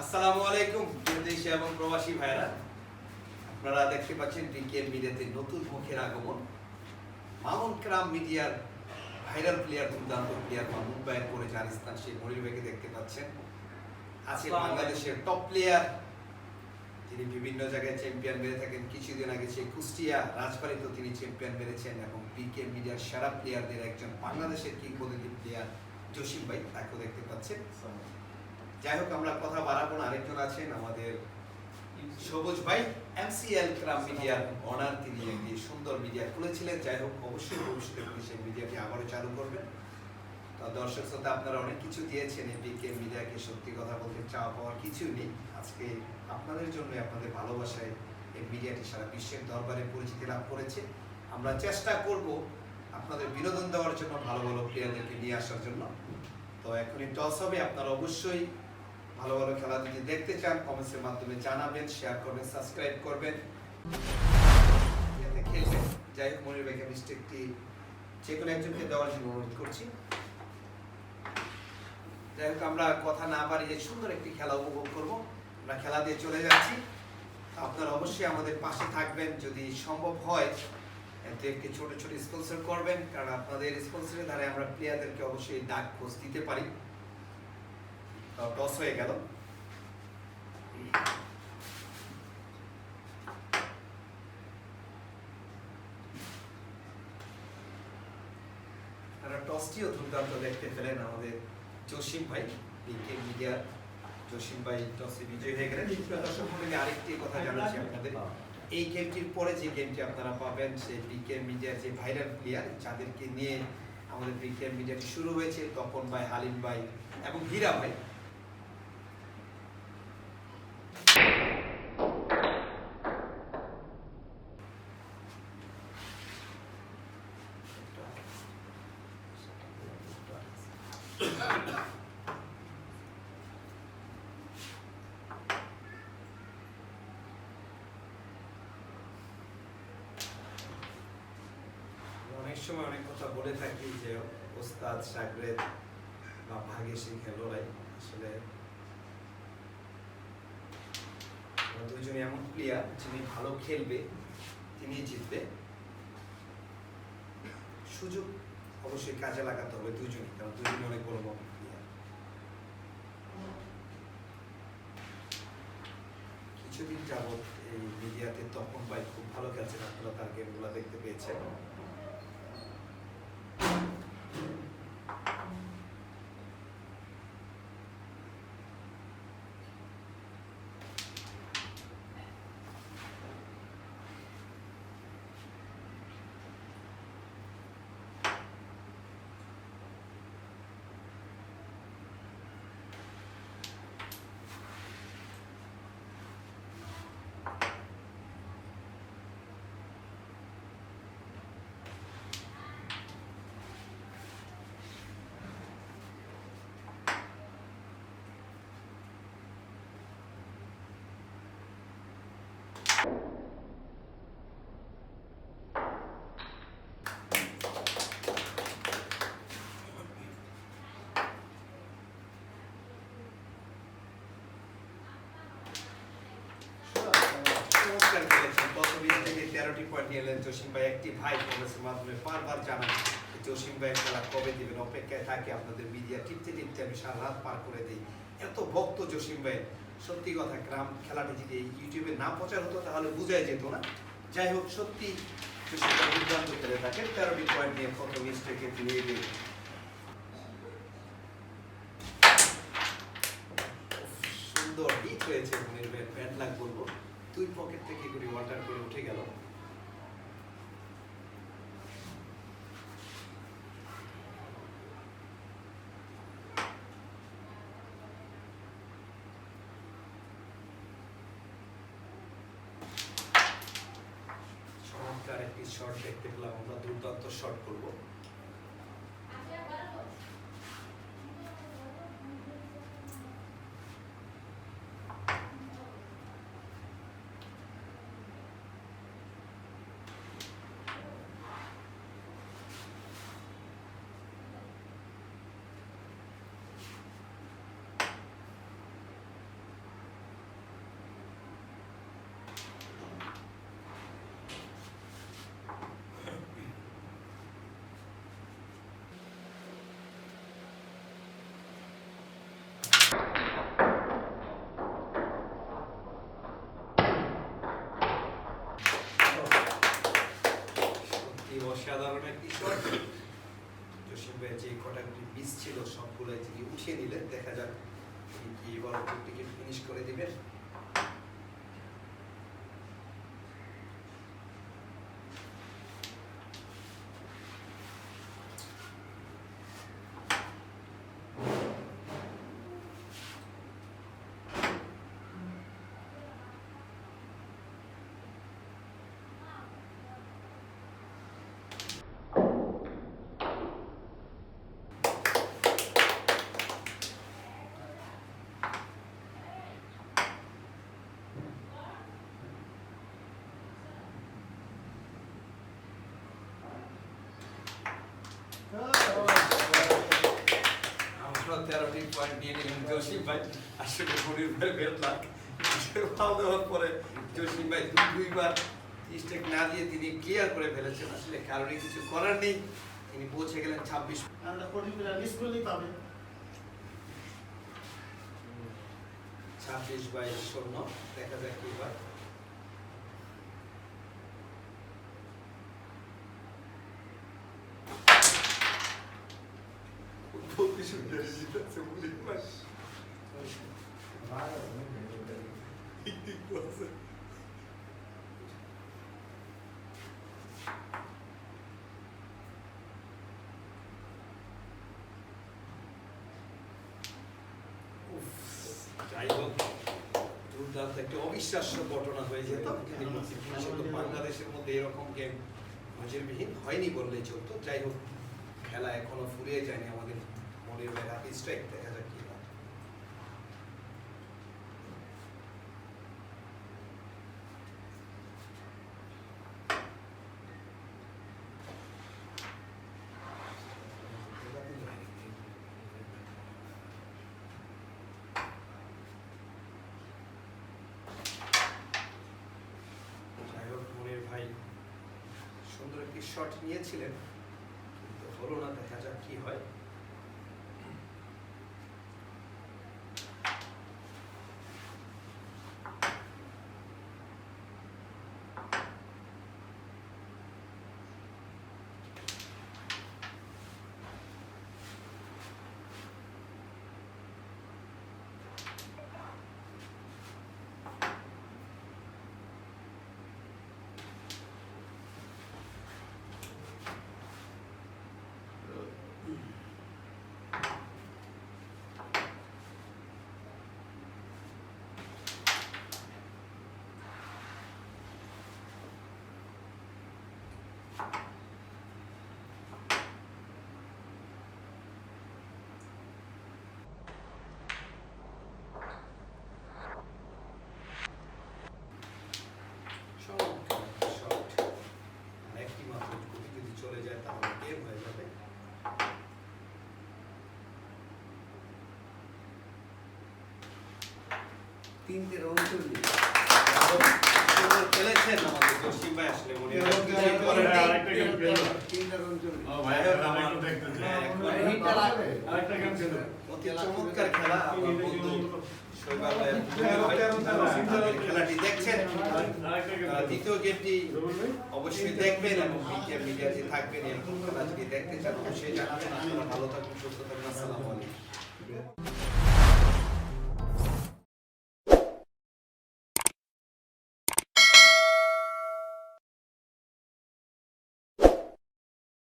আসসালামু আলাইকুম দেশে এবং প্রবাসী ভাইরা আপনারা দেখতে পাচ্ছেন বিকেএম মিডিয়াতে নতুন মুখের আগমন। মামুন ক্রাম মিডিয়ার ভাইরাল প্লেয়ার দুর্দান্ত প্লেয়ার মামুন ভাইয়ের পরে চার স্থান সেই মনির ভাইকে দেখতে পাচ্ছেন। আছে বাংলাদেশের টপ প্লেয়ার তিনি বিভিন্ন জায়গায় চ্যাম্পিয়ন মেরে থাকেন। কিছুদিন আগে সেই কুষ্টিয়া রাজবাড়িতে তিনি চ্যাম্পিয়ন মেরেছেন এবং বিকে মিডিয়ার সেরা প্লেয়ারদের একজন বাংলাদেশের কিংবদন্তি প্লেয়ার জসিম ভাই তাকেও দেখতে পাচ্ছেন। যাই হোক আমরা কথা বাড়াবো না। আরেকজন আছেন আমাদের সবুজ ভাই এমসিএল ক্রাম মিডিয়ার অনার তিনি একটি সুন্দর মিডিয়া খুলেছিলেন। যাই হোক, অবশ্যই ভবিষ্যতে তিনি সেই মিডিয়াটি আবারও চালু করবেন। তো দর্শক শ্রোতা, আপনারা অনেক কিছু দিয়েছেন এই মিডিয়াকে সত্যি কথা বলতে চাওয়া পাওয়ার কিছু নেই। আজকে আপনাদের জন্য আপনাদের ভালোবাসায় এই মিডিয়াটি সারা বিশ্বের দরবারে পরিচিতি লাভ করেছে। আমরা চেষ্টা করব আপনাদের বিনোদন দেওয়ার জন্য, ভালো ভালো প্লেয়ারদেরকে নিয়ে আসার জন্য। তো এখনই টস হবে। আপনারা অবশ্যই ভালো ভালো খেলা যদি দেখতে চান কমেন্টসের মাধ্যমে জানাবেন শেয়ার করবেন সাবস্ক্রাইব করবেন। খেলবেন। যাই হোক, মনির ভাইকে মিস্টেকটি যে কোনো একজনকে দেওয়ার জন্য অনুরোধ করছি। যাই হোক, আমরা কথা না বাড়িয়ে সুন্দর একটি খেলা উপভোগ করব। আমরা খেলা দিয়ে চলে যাচ্ছি। আপনারা অবশ্যই আমাদের পাশে থাকবেন। যদি সম্ভব হয়, এতে একটি ছোট ছোট স্পন্সর করবেন। কারণ আপনাদের স্পন্সরের ধারে আমরা প্লেয়ারদেরকে অবশ্যই ডাক খোঁজ দিতে পারি। টস হয়ে গেল। টসটিও দুর্দান্ত দেখতে পেলেন আমাদের জসিম ভাই বিকে মিডিয়া জসিম ভাই টসে বিজয় হয়ে গেলেন। দর্শক আরেকটি কথা জানাচ্ছি আপনাদের। এই গেমটির পরে যে গেমটি আপনারা পাবেন সেই বিকে মিডিয়ার যে ভাইরাল প্লেয়ার যাদেরকে নিয়ে আমাদের বিকে মিডিয়াটি শুরু হয়েছে, তপন ভাই, হালিম ভাই এবং হীরা ভাই অনেক সময় অনেক কথা বলে থাকি যে ওস্তাদ সাগরেদ বা ভাগে সেই খেলোয়াড়াই আসলে দুজনে এমন প্লেয়ার যিনি ভালো খেলবে, তিনি জিতবে। সুযোগ অবশ্যই কাজে লাগাতে হবে দুজনই কারণ দুজনই অনেক বড় বড় প্লেয়ার কিছুদিন যাবৎ এই মিডিয়াতে তপন ভাই খুব ভালো খেলছেন, আপনারা তার গেমগুলো দেখতে পেয়েছেন চমৎকার খেলেছেন গত বিশ থেকে তেরোটি পয়েন্ট এলেন জসিম ভাই। একটি ভাই কংগ্রেসের মাধ্যমে বারবার জানান জসিম ভাই খেলা কবে দিবেন? অপেক্ষায় থাকে আপনাদের মিডিয়া টিপতে টিপতে আমি সারা রাত পার করে দিই। এত ভক্ত জসিম ভাই। সত্যি কথা, গ্রাম খেলাটি যদি ইউটিউবে না প্রচার হতো, তাহলে বোঝাই যেত না। যাই হোক, সত্যি জসিম ভাই দুর্দান্ত খেলে থাকেন। তেরোটি পয়েন্ট নিয়ে সুন্দর হিট হয়েছে মনির লাগ বলব। দুই পকেট থেকে করে ওয়াটার করে উঠে গেল। একটি শট দেখতে পেলাম আমরা দুর্দান্ত শট করব সত্যি যে কটা মিস ছিল সবগুলো তিনি উঠিয়ে নিলেন দেখা যাক কি এবার টিকিট ফিনিশ করে দিবেন। আমরা তেরোটি পয়েন্ট নিয়ে নিলাম জসিম ভাই। আসলে মনির ভাই বের লাখ ফাল দেওয়ার পরে জসিম ভাই দুই দুইবার স্টেক না দিয়ে তিনি ক্লিয়ার করে ফেলেছেন। আসলে কারণে কিছু করার নেই। তিনি পৌঁছে গেলেন ছাব্বিশ পাবে ছাব্বিশ বাই শূন্য। দেখা যাক কি হয়। বলতে শুনতে জিতেছে মনির ভাই উফ, যাই হোক দুর্দান্ত একটি অবিশ্বাস্য ঘটনা হয়ে যেত যদি বাংলাদেশের মধ্যে এরকম গেম নজিরবিহীন হয়নি বললেই চলতো যাই হোক খেলা এখনও ফুরিয়ে যায়নি আমাদের। মনের ভাই হাতে স্ট্রাইক দেখা যাক কি হয় শট নিয়েছিলেন, কিন্তু হলো না, দেখা যাক কি হয় চমৎকার একটা shot। আর একটি মাত্র গুটি যদি চলে যায় তাহলে গেম হয়ে যাবে তিনটে গেম আহ, দ্বিতীয় গেমটি অবশ্যই দেখবেন এবং মিডিয়া মিডিয়াতে থাকবেন এরকম খেলা যদি দেখতে চান অবশ্যই জানাবেন আপনারা ভালো থাকুন সুস্থ থাকুন আসসালামু